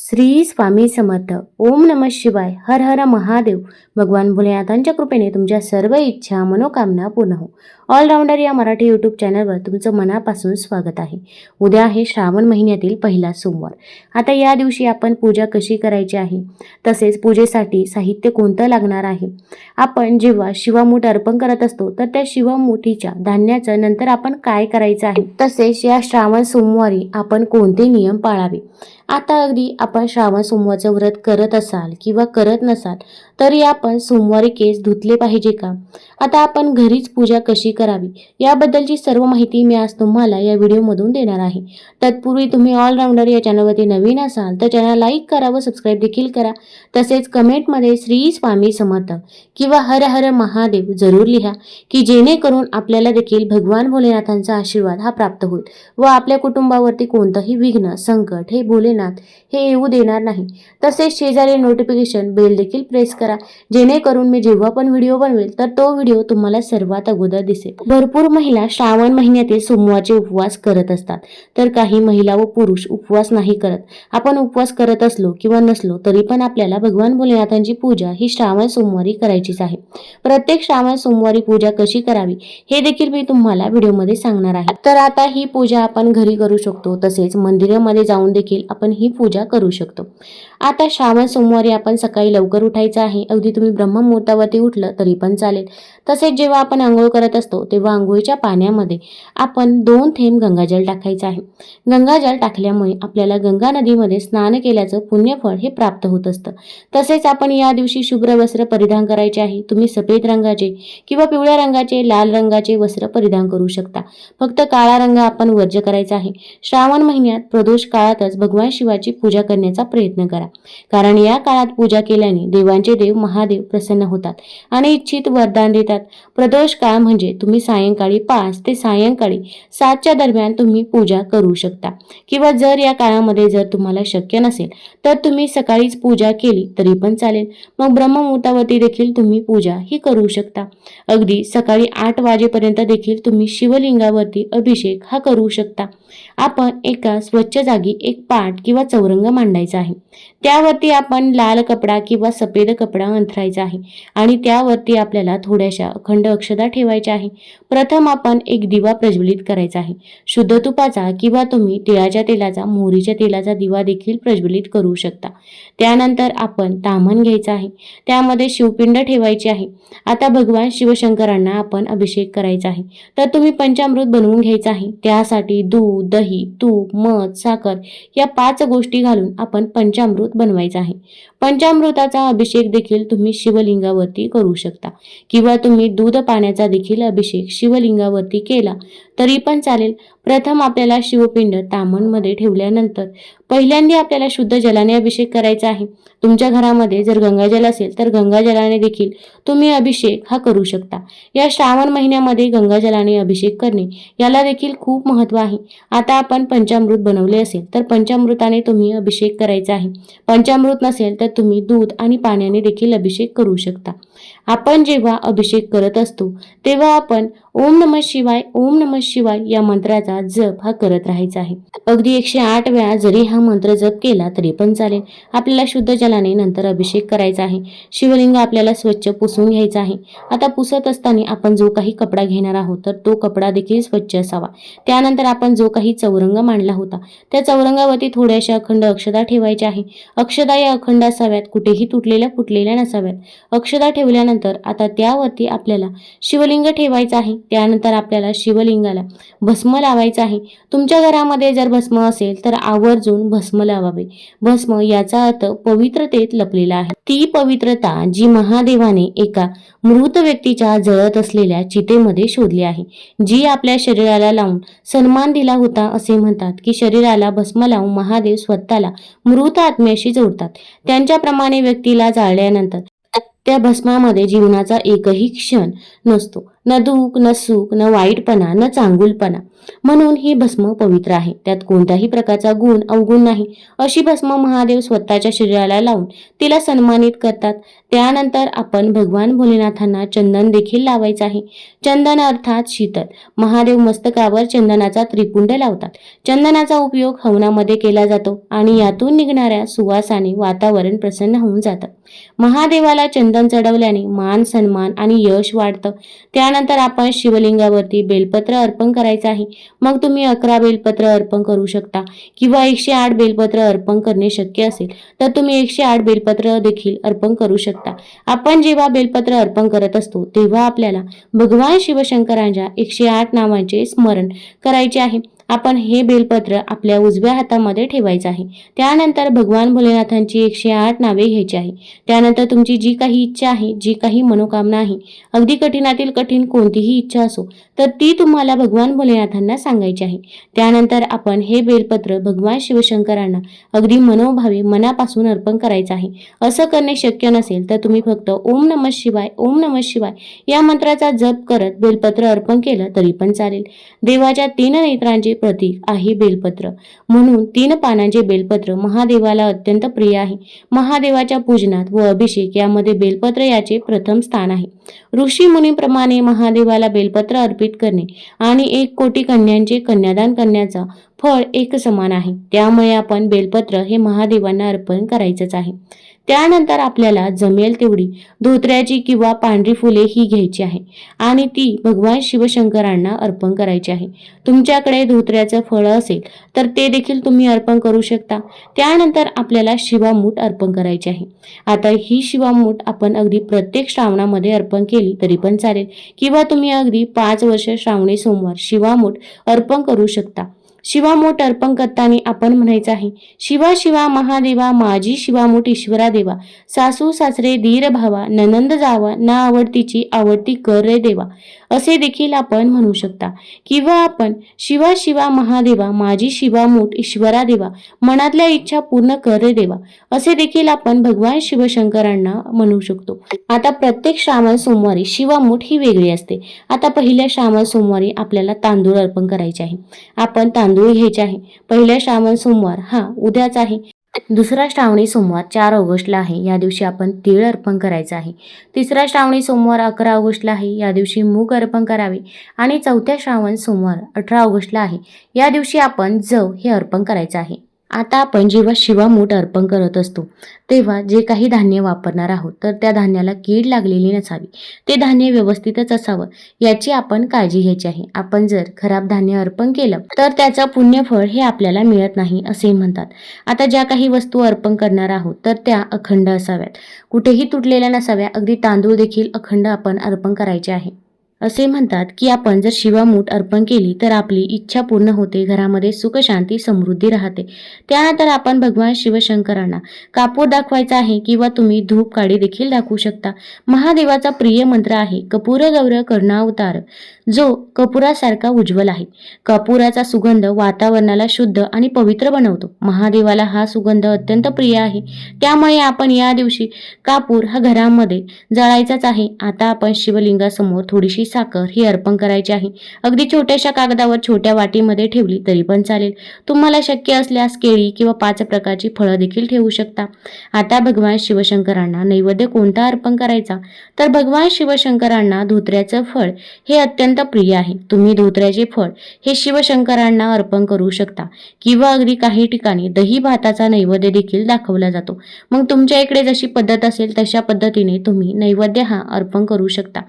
श्री स्वामी समर्थ. ओम नम शिवाय. हर हर महादेव. भगवान भोलेनाथांच्या कृपेने तुमच्या सर्व इच्छा मनोकामना पूर्ण हो. ऑलराऊंडर या मराठी यूट्यूब चॅनलवर तुमचं मनापासून स्वागत आहे. उद्या आहे श्रावण महिन्यातील पहिला सोमवार. आता या दिवशी आपण पूजा कशी करायची आहे? तसेच पूजेसाठी साहित्य कोणतं लागणार आहे? आपण जेव्हा शिवामूठ अर्पण करत असतो तर त्या शिवामुठीच्या धान्याचं नंतर आपण काय करायचं आहे? तसेच या श्रावण सोमवारी आपण कोणते नियम पाळावे? आता अगदी आपण श्रावण सोमवारचं व्रत करत असाल किंवा करत नसाल तरी आपण सोमवारी केस धुतले पाहिजे का? आता आपण घरीच पूजा कशी करावी? याबद्दलची सर्व माहिती मी आज तुम्हाला या व्हिडिओमधून देणार आहे. तत्पूर्वी तुम्ही ऑलराऊंडर या चॅनलवरती नवीन असाल तर चॅनल लाईक करा व सबस्क्राईब देखील करा. तसेच कमेंटमध्ये श्री स्वामी समर्थ किंवा हर हर महादेव जरूर लिहा की जेणेकरून आपल्याला देखील भगवान भोलेनाथांचा आशीर्वाद हा प्राप्त होईल व आपल्या कुटुंबावरती कोणतंही विघ्न संकट हे भोलेनाथ हे येऊ देणार नाही. तसेच शेजारी नोटिफिकेशन बेल देखील प्रेस करा. जेणेकरून मी जेव्हा पण व्हिडिओ बनवेल तर तो व्हिडिओ तुम्हाला सर्वात अगोदर दिसेल. भरपूर महिला श्रावण महिन्यातील सोमवारचे उपवास करत असतात. तर काही महिला व पुरुष उपवास नाही करत. आपण उपवास करत असलो किंवा नसलो तरी पण आपल्याला भगवान भोलेनाथांची पूजा ही श्रावण सोमवारी करायचीच आहे. प्रत्येक श्रावण सोमवारी पूजा कशी करावी हे देखील मी तुम्हाला व्हिडिओमध्ये सांगणार आहे. तर आता ही पूजा आपण घरी करू शकतो. तसेच मंदिरामध्ये जाऊन देखील आपण ही पूजा करू शकतो. आता श्रावण सोमवारी आपण सकाळी लवकर उठायचं आहे. अगदी तुम्ही ब्रह्ममुहूर्तावरती उठलं तरी पण चालेल. तसेच जेव्हा आपण आंघोळ करत असतो तेव्हा आंघोळीच्या पाण्यामध्ये आपण दोन थेंब गंगाजल टाकायचं आहे. गंगाजल टाकल्यामुळे आपल्याला गंगा नदीमध्ये स्नान केल्याचं पुण्यफळ हे प्राप्त होत असतं. तसेच आपण या दिवशी शुभ्र वस्त्र परिधान करायचे आहे. तुम्ही सफेद रंगाचे किंवा पिवळ्या रंगाचे लाल रंगाचे वस्त्र परिधान करू शकता. फक्त काळा रंग आपण वर्ज करायचा आहे. श्रावण महिन्यात प्रदोष काळातच भगवान शिवाची पूजा करण्याचा प्रयत्न करा. कारण या काळात पूजा केल्याने देवांचे देव महादेव प्रसन्न होतात आणि इच्छित वरदान देतात. प्रदोष काळ म्हणजे तुम्ही सायंकाळी पाच ते सायंकाळी सातच्या दरम्यान तुम्ही पूजा करू शकता. किंवा जर या काळामध्ये जर तुम्हाला शक्य नसेल तर तुम्ही सकाळीच पूजा केली तरी पण चालेल. मग ब्रह्ममुहूर्तावरती देखील तुम्ही पूजा ही करू शकता. अगदी सकाळी आठ वाजेपर्यंत देखील तुम्ही शिवलिंगावरती अभिषेक हा करू शकता. आपण एका स्वच्छ जागी एक पाठ किंवा चौरंग मांडायचा आहे. त्यावरती आपण लाल कपडा किंवा सफेद कपडा अंथरायचा आहे. आणि त्यावरती आपल्याला थोड्याशा अखंड अक्षदा ठेवायच्या आहे. प्रथम आपण एक दिवा प्रज्वलित करायचा आहे. शुद्ध तुपाचा किंवा तुम्ही तिळाच्या तेलाचा मोहरीच्या तेलाचा दिवा देखील प्रज्वलित करू शकता. त्यानंतर आपण तामण घ्यायचं आहे. त्यामध्ये शिवपिंड ठेवायची आहे. आता भगवान शिवशंकरांना आपण अभिषेक करायचा आहे. तर तुम्ही पंचामृत बनवून घ्यायचं आहे. त्यासाठी दूध दही तूप मध साखर या पाच गोष्टी घालून आपण पंचामृत बनवायचं आहे. पंचामृताचा अभिषेक देखील तुम्ही शिवलिंगावरती करू शकता. किंवा तुम्ही दूध पाण्याचा देखील अभिषेक शिवलिंगावरती केला तरी पण चालेल. प्रथम आपल्याला शिवपिंड तामणमध्ये ठेवल्यानंतर पहिल्यांदा आपल्याला शुद्ध जलाने अभिषेक करायचा आहे. तुमच्या घरामध्ये जर गंगाजल असेल तर गंगाजलाने देखील तुम्ही अभिषेक हा करू शकता. या श्रावण महिन्यामध्ये गंगाजलाने अभिषेक करणे याला देखील खूप महत्त्व आहे. आता आपण पंचामृत बनवले असेल तर पंचामृताने तुम्ही अभिषेक करायचा आहे. पंचामृत नसेल तर तुम्ही दूध आणि पाण्याने देखील अभिषेक करू शकता. आपण जेव्हा अभिषेक करत असतो तेव्हा आपण ओम नम शिवाय ओम नम शिवाय या मंत्राचा जप हा करत राहायचा आहे. अगदी एकशे आठ वेळा जरी हा मंत्र जप केला तरी पण चालेल. आपल्याला शुद्ध जलाने नंतर अभिषेक करायचा आहे. शिवलिंग आपल्याला स्वच्छ पुसून घ्यायचा आहे. आता पुसत असताना आपण जो काही कपडा घेणार आहोत तर तो कपडा देखील स्वच्छ असावा. त्यानंतर आपण जो काही चौरंग मांडला होता त्या चौरंगावरती थोड्याशा अखंड अक्षदा ठेवायच्या आहे. अक्षदा या अखंड असाव्यात कुठेही तुटलेल्या फुटलेल्या नसाव्यात. अक्षदा ठेवल्यानंतर आता त्यावरती आपल्याला शिवलिंग ठेवायचं आहे. त्यानंतर आपल्याला शिवलिंगाला भस्म लावायचं आहे. तुमच्या घरामध्ये जर भस्म असेल तर आवर्जून भस्म लावावे. भस्म याचा अर्थ पवित्रतेत लपलेला आहे. ती पवित्रता जी महादेवाने एका मृत व्यक्तीच्या जळत असलेल्या चितेमध्ये शोधली आहे. जी आपल्या शरीराला लावून सन्मान दिला होता असे म्हणतात की शरीराला भस्म लावून महादेव स्वतःला मृत आत्म्याशी जोडतात. त्यांच्याप्रमाणे व्यक्तीला जाळल्यानंतर त्या भस्मामध्ये जीवनाचा एकही क्षण नसतो. न दुःख न सुख न वाईटपणा न चांगुलपणा. म्हणून हे भस्म पवित्र आहे. त्यात कोणत्याही प्रकारचा गुण अवगुण नाही. अशी भस्म महादेव स्वतःच्या शरीराला लावून तिला सन्मानित करतात. त्यानंतर आपण भगवान भोलेनाथांना चंदन देखील लावायचं आहे. चंदन अर्थात शीतल. महादेव मस्तकावर चंदनाचा त्रिपुंड लावतात. चंदनाचा उपयोग हवनामध्ये केला जातो आणि यातून निघणाऱ्या सुवासाने वातावरण प्रसन्न होऊन जातं. महादेवाला चंदन चढवल्याने मान सन्मान आणि यश वाढतं. त्यानंतर आपण शिवलिंगावरती बेलपत्र अर्पण करायचं आहे. मग तुम्ही अकरा बेलपत्र अर्पण करू शकता किंवा एकशे आठ बेलपत्र अर्पण करणे शक्य असेल तर तुम्ही एकशे आठ बेलपत्र देखील अर्पण करू शकता. आपण जेव्हा बेलपत्र अर्पण करत असतो तेव्हा आपल्याला भगवान शिवशंकरांच्या एकशे आठ नावांचे स्मरण करायचे आहे. आपण हे बेलपत्र आपल्या उजव्या हातामध्ये ठेवायचं आहे. त्यानंतर भगवान भोलेनाथांची एकशे आठ नावे घ्यायची आहे. त्यानंतर तुमची जी काही इच्छा आहे जी काही मनोकामना आहे अगदी कठीणातील कठीण कोणतीही इच्छा असो तर ती तुम्हाला भगवान भोलेनाथांना सांगायची आहे. त्यानंतर आपण हे बेलपत्र भगवान शिवशंकरांना अगदी मनोभावे मनापासून अर्पण करायचं आहे. असं करणे शक्य नसेल तर तुम्ही फक्त ओम नम शिवाय ओम नम शिवाय या मंत्राचा जप करत बेलपत्र अर्पण केलं तरी पण चालेल. देवाच्या तीन नेत्रांचे प्रतीक आहे बेलपत्र. म्हणून तीन पानांचे बेलपत्र महादेवाला अत्यंत प्रिय आहे. महादेवाच्या पूजनात व अभिषेक यामध्ये बेलपत्र याचे प्रथम स्थान आहे. ऋषी मुनीप्रमाणे महादेवाला बेलपत्र अर्पित करणे आणि एक कोटी कन्यांचे कन्यादान करण्याचा फळ एक समान आहे. त्यामुळे आपण बेलपत्र हे महादेवांना अर्पण करायचंच आहे. त्यानंतर आपल्याला जमेल तेवढी धोत्र्याची किंवा पांढरी फुले ही घ्यायची आहे आणि ती भगवान शिवशंकरांना अर्पण करायची आहे. तुमच्याकडे धोत्र्याचं फळ असेल तर ते देखील तुम्ही अर्पण करू शकता. त्यानंतर आपल्याला शिवामूठ अर्पण करायची आहे. आता ही शिवामूठ आपण अगदी प्रत्येक श्रावणामध्ये अर्पण केली तरी पण चालेल. किंवा तुम्ही अगदी पाच वर्ष श्रावणी सोमवार शिवामूठ अर्पण करू शकता. शिवामोठ अर्पण करताना आपण म्हणायचं आहे शिवा शिवा महादेवा माझी शिवामोठ ईश्वरा देवा सासू सासरे धीर भावा ननंद जावा ना आवडतीची आवडती कर रे देवा असे देखील आपण म्हणू शकता. किंवा आपण शिवा शिवा महादेवा माझी शिवामूठ ईश्वरा देवा मनातल्या इच्छा पूर्ण कर रे देवा असे देखील आपण भगवान शिवशंकरांना म्हणू शकतो. आता प्रत्येक श्रावण सोमवारी शिवामूठ ही वेगळी असते. आता पहिल्या श्रावण सोमवारी आपल्याला तांदूळ अर्पण करायचे आहे. आपण तांदूळ घ्यायचे आहे. पहिल्या श्रावण सोमवार हा उद्याच आहे. दुसरा श्रावणी सोमवार चार ऑगस्टला आहे. या दिवशी आपण तीळ अर्पण करायचं आहे. तिसरा श्रावणी सोमवार अकरा ऑगस्टला आहे. या दिवशी मूग अर्पण करावे. आणि चौथ्या श्रावण सोमवार अठरा ऑगस्टला आहे. या दिवशी आपण जव हे अर्पण करायचं आहे. आता आपण जेव्हा शिवामूठ अर्पण करत असतो तेव्हा जे काही धान्य वापरणार आहोत तर त्या धान्याला कीड लागलेली नसावी. ते धान्य व्यवस्थितच असावं याची आपण काळजी घ्यायची आहे. आपण जर खराब धान्य अर्पण केलं तर त्याचं पुण्यफळ हे आपल्याला मिळत नाही असे म्हणतात. आता ज्या काही वस्तू अर्पण करणार आहोत तर त्या अखंड असाव्यात. कुठेही तुटलेल्या नसाव्या अगदी तांदूळ देखील अखंड आपण अर्पण करायचे आहे. असे म्हणतात की आपण जर शिवामूठ अर्पण केली तर आपली इच्छा पूर्ण होते घरामध्ये सुख शांती समृद्धी राहते. त्यानंतर आपण भगवान शिवशंकरांना कापूर दाखवायचा आहे किंवा तुम्ही धूप काडी देखील दाखवू शकता. महादेवाचा प्रिय मंत्र आहे कपूर गौर कर्णावतार जो कपुरासारखा उज्ज्वल आहे. कपुराचा सुगंध वातावरणाला शुद्ध आणि पवित्र बनवतो. महादेवाला हा सुगंध अत्यंत प्रिय आहे. त्यामुळे आपण या दिवशी कापूर हा घरामध्ये जळायचाच आहे. आता आपण शिवलिंगासमोर थोडीशी साखर ही अर्पण करायची आहे. अगदी छोट्याशा कागदावर छोट्या वाटीमध्ये ठेवली तरी पण चालेल. तुम्हाला शक्य असल्यास केळी किंवा पाच प्रकारची फळं देखील ठेवू शकता. आता भगवान शिवशंकरांना नैवेद्य कोणता अर्पण करायचा? तर भगवान शिवशंकरांना धोत्र्याचं फळ हे अत्यंत प्रिय आहे. तुम्ही धोत्र्याचे फळ हे शिवशंकरांना अर्पण करू शकता किंवा अगदी काही ठिकाणी दही भाताचा नैवेद्य देखील दाखवला जातो. मग तुमच्या इकडे जशी पद्धत असेल तशा पद्धतीने तुम्ही नैवेद्य हा अर्पण करू शकता.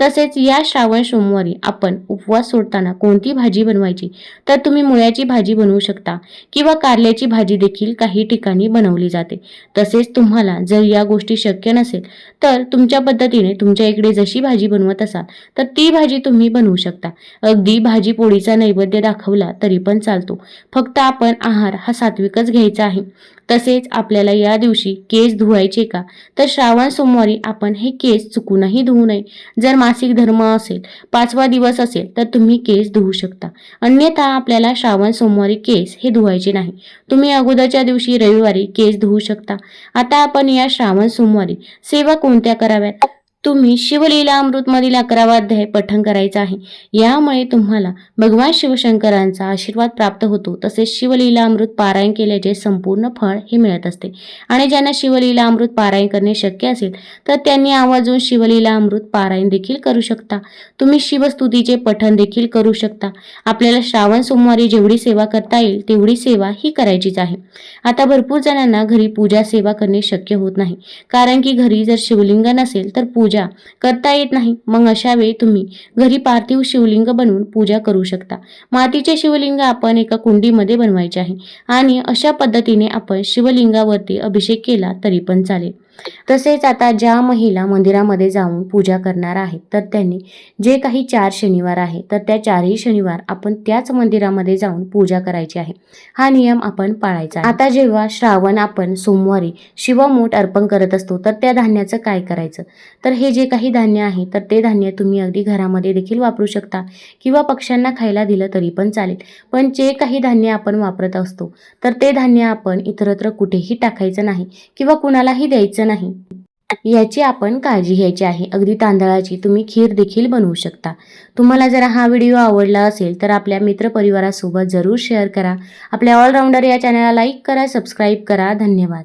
तसेच या श्रावण सोमवारी आपण उपवास सोडताना कोणती भाजी बनवायची? तर तुम्ही मुळ्याची भाजी बनवू शकता किंवा कारल्याची भाजी देखील काही ठिकाणी बनवली जाते. तसेच तुम्हाला जर या गोष्टी शक्य नसेल तर तुमच्या पद्धतीने तुमच्या इकडे जशी भाजी बनवत असाल तर ती भाजी तुम्ही बनवू शकता. अगदी भाजी पोळीचा नैवेद्य दाखवला तरी पण चालतो. फक्त आपण आहार हा सात्विकच घ्यायचा आहे. तसेच आपल्याला या दिवशी केस धुवायचे का? तर श्रावण सोमवारी आपण हे केस चुकूनही धुवू नये. जर मासिक धर्म असेल पाचवा दिवस असेल तर तुम्ही केस धुवू शकता. अन्यथा आपल्याला श्रावण सोमवारी केस हे धुवायचे नाही. तुम्ही अगोदरच्या दिवशी रविवारी केस धुवू शकता. आता आपण या श्रावण सोमवारी सेवा कोणत्या कराव्यात? तुम्ही शिवलीला अमृतमधील अकरावा अध्याय पठण करायचा आहे. यामुळे तुम्हाला भगवान शिवशंकरांचा आशीर्वाद प्राप्त होतो. तसेच शिवलीला अमृत पारायण केल्याचे संपूर्ण फळ हे मिळत असते. आणि ज्यांना शिवलीला अमृत पारायण करणे शक्य असेल तर त्यांनी आवाजून शिवलीला अमृत पारायण देखील करू शकता. तुम्ही शिवस्तुतीचे पठण देखील करू शकता. आपल्याला श्रावण सोमवारी जेवढी सेवा करता येईल तेवढी सेवा ही करायचीच आहे. आता भरपूर जणांना घरी पूजा सेवा करणे शक्य होत नाही. कारण की घरी जर शिवलिंग नसेल तर पूजा पूजा करता येत नाही. मग अशा वेळी तुम्ही घरी पार्थिव शिवलिंग बनवून पूजा करू शकता. मातीचे शिवलिंग आपण एका कुंडीमध्ये बनवायचे आहे आणि अशा पद्धतीने आपण शिवलिंगावरती अभिषेक केला तरी पण चालेल. तसेच आता ज्या महिला मंदिरामध्ये जाऊन पूजा करणार आहेत तर त्यांनी जे काही चार शनिवार आहे तर त्या चारही शनिवार आपण त्याच मंदिरामध्ये जाऊन पूजा करायची आहे. हा नियम आपण पाळायचा आता जेव्हा श्रावण आपण सोमवारी शिवमोठ अर्पण करत असतो तर त्या धान्याचं काय करायचं? तर हे जे काही धान्य आहे तर ते धान्य तुम्ही अगदी घरामध्ये देखील वापरू शकता किंवा पक्ष्यांना खायला दिलं तरी पण चालेल. पण जे काही धान्य आपण वापरत असतो तर ते धान्य आपण इतरत्र कुठेही टाकायचं नाही किंवा कुणालाही द्यायचं नाही. याची आपण काळजी घ्यायची आहे. अगदी तांदळाची तुम्ही खीर देखील बनवू शकता. तुम्हाला जर हा व्हिडिओ आवडला असेल तर आपल्या मित्रपरिवारासोबत जरूर शेअर करा. आपल्या ऑलराऊंडर या चॅनलला लाईक करा सबस्क्राईब करा. धन्यवाद.